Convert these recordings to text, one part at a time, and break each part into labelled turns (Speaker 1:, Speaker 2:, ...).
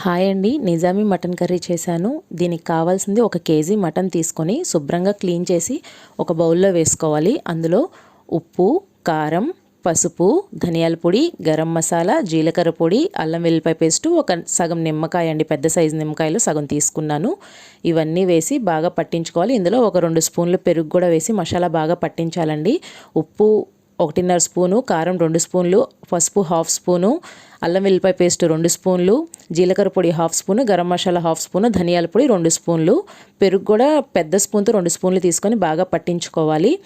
Speaker 1: Hi అండి. Nizami mutton curry చేశాను. దీనికి కావాల్సింది ఒక కేజీ మటన్ తీసుకొని శుభ్రంగా క్లీన్ చేసి ఒక బౌల్లో వేసుకోవాలి. అందులో ఉప్పు కారం పసుపు ధనియాల పొడి గరం మసాలా జీలకర్ర పొడి అల్లం వెల్లిపాయ పేస్టు ఒక సగం నిమ్మకాయ అండి. పెద్ద సైజు నిమ్మకాయలు సగం తీసుకున్నాను. ఇవన్నీ వేసి బాగా పట్టించుకోవాలి. ఇందులో ఒక రెండు స్పూన్లు పెరుగు కూడా వేసి మసాలా బాగా పట్టించాలండి. ఉప్పు ఒకటిన్నర స్పూను కారం రెండు స్పూన్లు పసుపు హాఫ్ స్పూను అల్లం వెల్లిపాయ పేస్ట్ రెండు స్పూన్లు జీలకర్ర పొడి half spoon garam masala half spoon ధనియాల పొడి రెండు స్పూన్లు. పెరుగు కూడా పెద్ద స్పూన్తో రెండు స్పూన్లు తీసుకొని బాగా పట్టించుకోవాలి.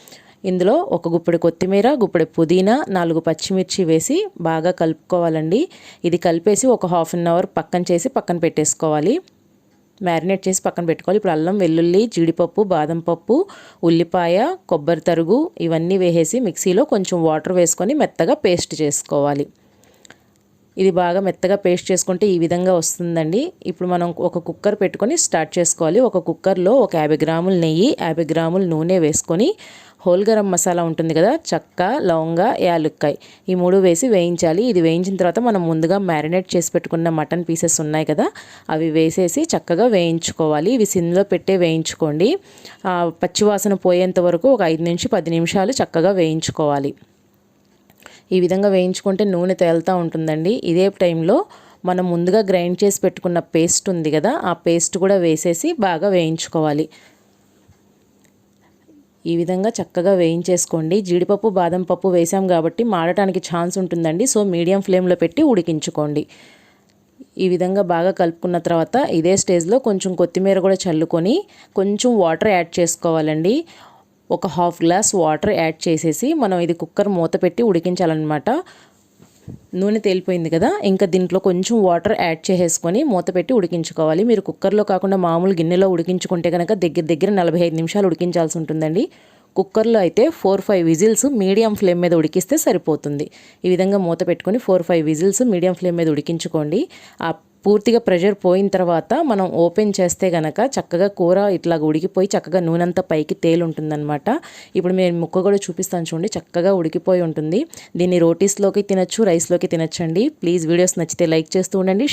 Speaker 1: ఇందులో ఒక గుప్పెడు కొత్తిమీర గుప్పెడు పుదీనా నాలుగు పచ్చిమిర్చి వేసి బాగా కలుపుకోవాలండి. ఇది కలిపేసి ఒక హాఫ్ అన్ అవర్ పక్కన చేసి పక్కన పెట్టేసుకోవాలి. మ్యారినేట్ చేసి పక్కన పెట్టుకోవాలి. ఇప్పుడు అల్లం వెల్లుల్లి జీడిపప్పు బాదం పప్పు ఉల్లిపాయ కొబ్బరి తరుగు ఇవన్నీ వేసేసి మిక్సీలో కొంచెం వాటర్ వేసుకొని మెత్తగా పేస్ట్ చేసుకోవాలి. ఇది బాగా మెత్తగా పేస్ట్ చేసుకుంటే ఈ విధంగా వస్తుందండి. ఇప్పుడు మనం ఒక కుక్కర్ పెట్టుకొని స్టార్ట్ చేసుకోవాలి. ఒక కుక్కర్లో ఒక యాభై గ్రాముల నెయ్యి యాభై గ్రాముల నూనె వేసుకొని హోల్ గరం మసాలా ఉంటుంది కదా చక్క లవంగ యాలుక్కాయ. ఈ మూడు వేసి వేయించాలి. ఇది వేయించిన తర్వాత మనం ముందుగా మ్యారినేట్ చేసి పెట్టుకున్న మటన్ పీసెస్ ఉన్నాయి కదా అవి వేసేసి చక్కగా వేయించుకోవాలి. ఇవి సిమ్లో పెట్టే వేయించుకోండి. పచ్చివాసన పోయేంత వరకు ఒక ఐదు నుంచి పది నిమిషాలు చక్కగా వేయించుకోవాలి. ఈ విధంగా వేయించుకుంటే నూనె తేలుతూ ఉంటుందండి. ఇదే టైంలో మనం ముందుగా గ్రైండ్ చేసి పెట్టుకున్న పేస్ట్ ఉంది కదా ఆ పేస్ట్ కూడా వేసేసి బాగా వేయించుకోవాలి. ఈ విధంగా చక్కగా వేయించేసుకోండి. జీడిపప్పు బాదం పప్పు వేసాం కాబట్టి మాడటానికి ఛాన్స్ ఉంటుందండి. సో మీడియం ఫ్లేమ్లో పెట్టి ఉడికించుకోండి. ఈ విధంగా బాగా కలుపుకున్న తర్వాత ఇదే స్టేజ్లో కొంచెం కొత్తిమీర కూడా చల్లుకొని కొంచెం వాటర్ యాడ్ చేసుకోవాలండి. ఒక హాఫ్ గ్లాస్ వాటర్ యాడ్ చేసేసి మనం ఇది కుక్కర్ మూత పెట్టి ఉడికించాలన్నమాట. నూనె తేలిపోయింది కదా ఇంకా దీంట్లో కొంచెం వాటర్ యాడ్ చేసేసుకొని మూత పెట్టి ఉడికించుకోవాలి. మీరు కుక్కర్లో కాకుండా మామూలు గిన్నెలో ఉడికించుకుంటే కనుక దగ్గర దగ్గర నలభై ఐదు నిమిషాలు ఉడికించాల్సి ఉంటుందండి. కుక్కర్లో అయితే four five whistles medium flame మీద ఉడికిస్తే సరిపోతుంది. ఈ విధంగా మూత పెట్టుకొని four five whistles medium flame మీద ఉడికించుకోండి. ఆ పూర్తిగా ప్రెషర్ పోయిన తర్వాత మనం ఓపెన్ చేస్తే గనక చక్కగా కూర ఇట్లా ఉడికిపోయి చక్కగా నూనె అంతా పైకి తేలుంటుందన్నమాట. ఇప్పుడు మేము ముక్క కూడా చూపిస్తాను చూడండి చక్కగా ఉడికిపోయి ఉంటుంది. దీన్ని రోటీస్లోకి తినచ్చు రైస్లోకి తినచ్చండి. ప్లీజ్ వీడియోస్ నచ్చితే లైక్ చేస్తూ ఉండండి